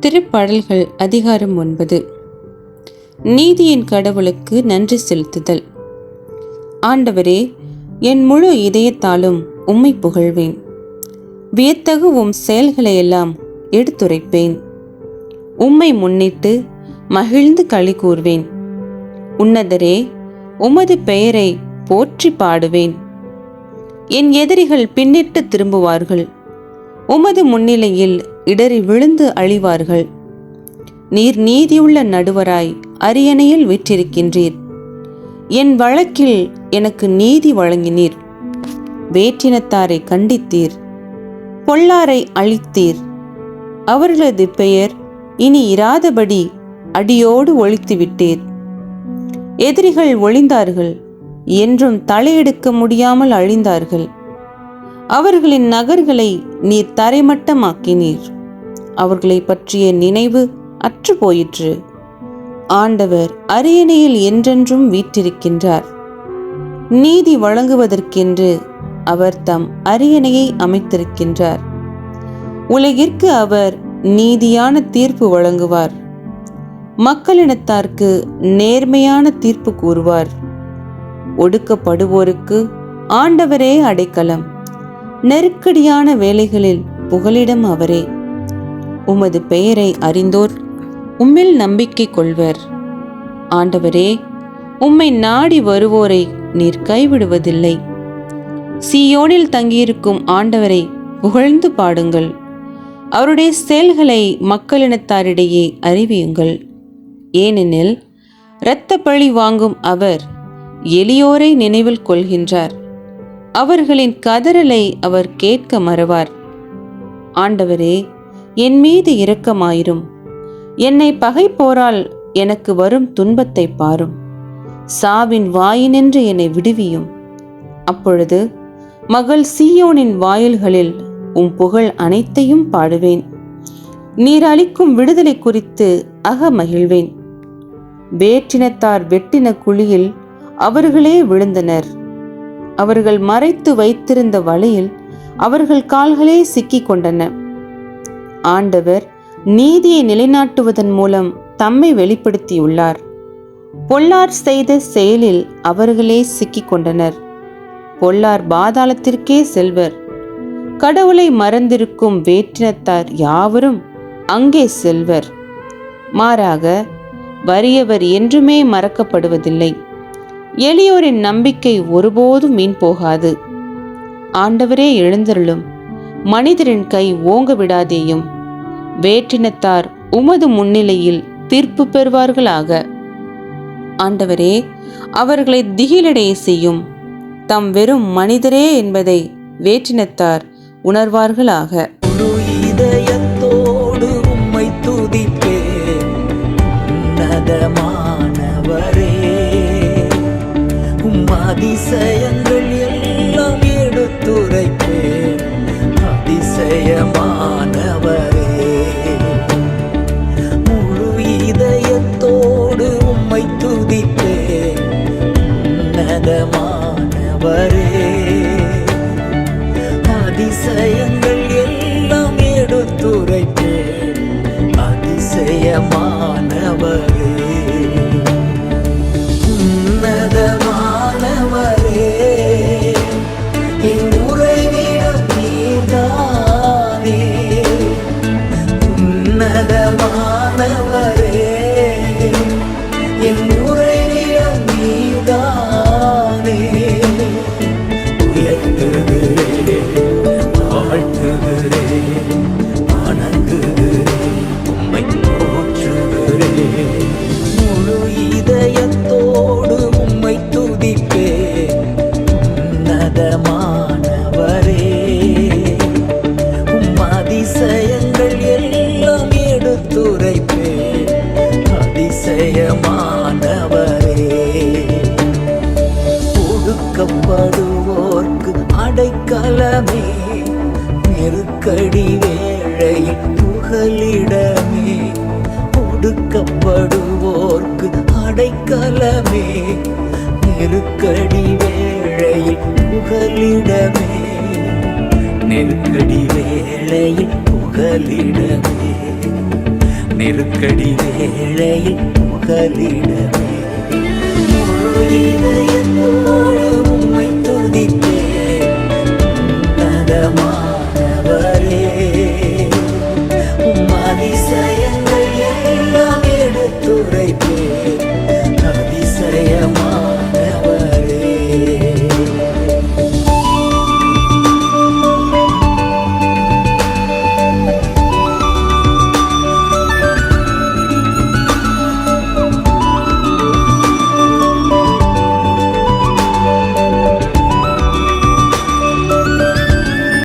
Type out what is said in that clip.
திருப்பாடல்கள் அதிகாரம் ஒன்பது. நீதியின் கடவுளுக்கு நன்றி செலுத்துதல். ஆண்டவரே என் முழு இதயத்தாலும் உம்மை புகழ்வேன். வியத்தகு உம் செயல்களையெல்லாம் எடுத்துரைப்பேன். உம்மை முன்னிட்டு மகிழ்ந்து களி கூறுவேன் உன்னதரே உமது பெயரை போற்றி பாடுவேன். என் எதிரிகள் பின்னிட்டு திரும்புவார்கள். உமது முன்னிலையில் இடறி விழுந்து அழிவார்கள். நீர் நீதியுள்ள நடுவராய் அரியணையில் விற்றிருக்கின்றீர். என் வழக்கில் எனக்கு நீதி வழங்கினீர். வேற்றினத்தாரை கண்டித்தீர். பொல்லாரை அழித்தீர். அவர்களது பெயர் இனி இராதபடி அடியோடு ஒழித்து விட்டீர் எதிரிகள் ஒளிந்தார்கள். என்றும் தலையெடுக்க முடியாமல் அழிந்தார்கள். அவர்களின் நகர்களை நீர் தரைமட்டமாக்கினீர். அவர்களை பற்றிய நினைவு அற்று போயிற்று ஆண்டவர் அரியணையில் என்றென்றும் வீற்றிருக்கின்றார். நீதி வழங்குவதற்கென்று அவர் தம் அரியணையை அமைத்திருக்கின்றார். உலகிற்கு அவர் நீதியான தீர்ப்பு வழங்குவார். மக்களினத்தார்க்கு நேர்மையான தீர்ப்பு கூறுவார். ஒடுக்கப்படுவோருக்கு ஆண்டவரே அடைக்கலம். நெருக்கடியான வேலைகளில் புகலிடம் அவரே. உமது பெயரை அறிந்தோர் உம்மில் நம்பிக்கை கொள்வர். ஆண்டவரே உம்மை நாடி வருவோரை நீர் கைவிடுவதில்லை. சீயோனில் தங்கியிருக்கும் ஆண்டவரை புகழ்ந்து பாடுங்கள். அவருடைய செயல்களை மக்களினத்தாரிடையே அறிவியுங்கள். ஏனெனில் இரத்த பழி வாங்கும் அவர் எளியோரை நினைவில் கொள்கின்றார். அவர்களின் கதறலை அவர் கேட்க மறவார். ஆண்டவரே என் மீது இரக்கமாயிரும். என்னை பகைப்போரால் எனக்கு வரும் துன்பத்தை பாரும். சாவின் வாயினின்று என்னை விடுவியும். அப்பொழுது மகள் சீயோனின் வாயில்களில் உம் புகழ் அனைத்தையும் பாடுவேன். நீர் அளிக்கும் விடுதலை குறித்து அக மகிழ்வேன். வேற்றினத்தார் வெட்டின குழியில் அவர்களே விழுந்தனர். அவர்கள் மறைத்து வைத்திருந்த வலையில் அவர்கள் கால்களே சிக்கிக் கொண்டன. ஆண்டவர் நீதியை நிலைநாட்டுவதன் மூலம் தம்மை வெளிப்படுத்தியுள்ளார். பொல்லார் செய்த செயலில் அவர்களே சிக்கிக் கொண்டனர். பொல்லார் பாதாளத்திற்கே செல்வர். கடவுளை மறந்திருக்கும் வேற்றினத்தார் யாவரும் அங்கே செல்வர். மாறாக வறியவர் என்றுமே மறக்கப்படுவதில்லை. எளியோரின் நம்பிக்கை ஒருபோதும் மீன் போகாது. ஆண்டவரே எழுந்தருளும். மனிதரின் கை ஓங்க விடாதேயும். வேற்றினத்தார் உமது முன்னிலையில் தீர்ப்பு பெறுவார்களாக. ஆண்டவரே அவர்களை திகிலடைய செய்யும். தம் வெறும் மனிதரே என்பதை வேற்றினத்தார் உணர்வார்களாக. இதயத்தோடு உம்மை துதிப்பேன். உன்னதமானவரே உம் அதிசயங்கள் எல்லாம் எடுத்துரைப்பேன். அதிசயமானவர் ஒடுக்கப்படுவோர்க்கு அடைக்கலமே. நெருக்கடி வேளையில் புகலிடமே. ஒடுக்கப்படுவோர்க்கு அடைக்கலமே. நெருக்கடி வேளையில் புகலிடமே. நெருக்கடி வேளையில் புகலிடமே. புகலிடமே நெருக்கடி வேளையில் புகலிடமே. முழு இதயத்தோடு